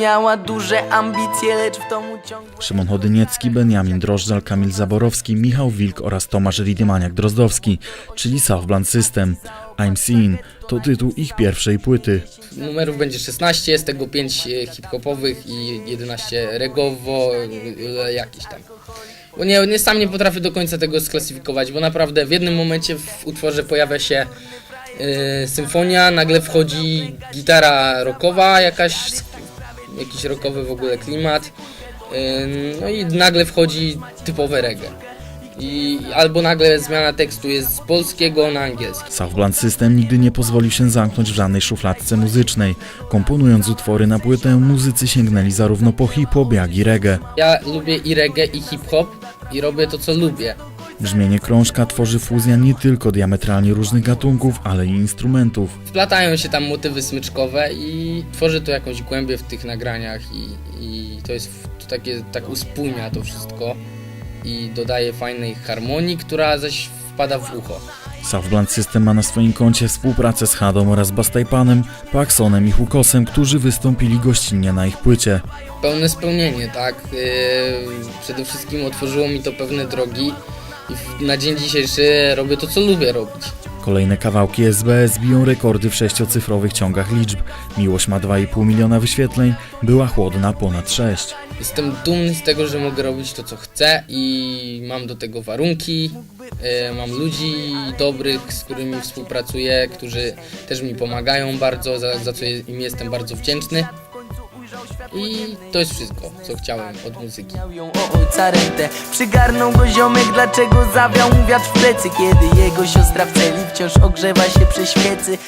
Miała duże ambicje, lecz w domu ciągle Szymon Chodyniecki, Benjamin Drożdżal, Kamil Zaborowski, Michał Wilk oraz Tomasz Ridymaniak-Drozdowski, czyli Southland System. I'm Seen to tytuł ich pierwszej płyty. Numerów będzie 16, z tego 5 hip-hopowych i 11 regowo, e, jakieś tam. Bo nie, nie, sam nie potrafię do końca tego sklasyfikować, bo naprawdę w jednym momencie w utworze pojawia się e, symfonia, nagle wchodzi gitara rockowa, jakaś, jakiś rockowy w ogóle klimat, no i nagle wchodzi typowe reggae. I albo nagle zmiana tekstu jest z polskiego na angielski. Southland System nigdy nie pozwolił się zamknąć w żadnej szufladce muzycznej. Komponując utwory na płytę, muzycy sięgnęli zarówno po hip-hop, jak i reggae. Ja lubię i reggae, i hip-hop i robię to, co lubię. Brzmienie krążka tworzy fuzja nie tylko diametralnie różnych gatunków, ale i instrumentów. Wplatają się tam motywy smyczkowe i tworzy to jakąś głębię w tych nagraniach i, i to jest to takie, tak uspójnia to wszystko i dodaje fajnej harmonii, która zaś wpada w ucho. Southland System ma na swoim koncie współpracę z Hadą oraz Bastajpanem, Paxonem i Hukosem, którzy wystąpili gościnnie na ich płycie. Pełne spełnienie, tak? Yy, przede wszystkim otworzyło mi to pewne drogi i na dzień dzisiejszy robię to, co lubię robić. Kolejne kawałki SBS biją rekordy w sześciocyfrowych ciągach liczb. Miłość ma 2,5 miliona wyświetleń, była chłodna ponad 6. Jestem dumny z tego, że mogę robić to, co chcę i mam do tego warunki. E, Mam ludzi dobrych, z którymi współpracuję, którzy też mi pomagają bardzo, za, za co im jestem bardzo wdzięczny. I to jest wszystko, co chciałem od muzyki. ojca rentę Przygarnął go ziomek, dlaczego zawiał wiatr w plecy? Kiedy jego siostra w celi wciąż ogrzewa się przy świecy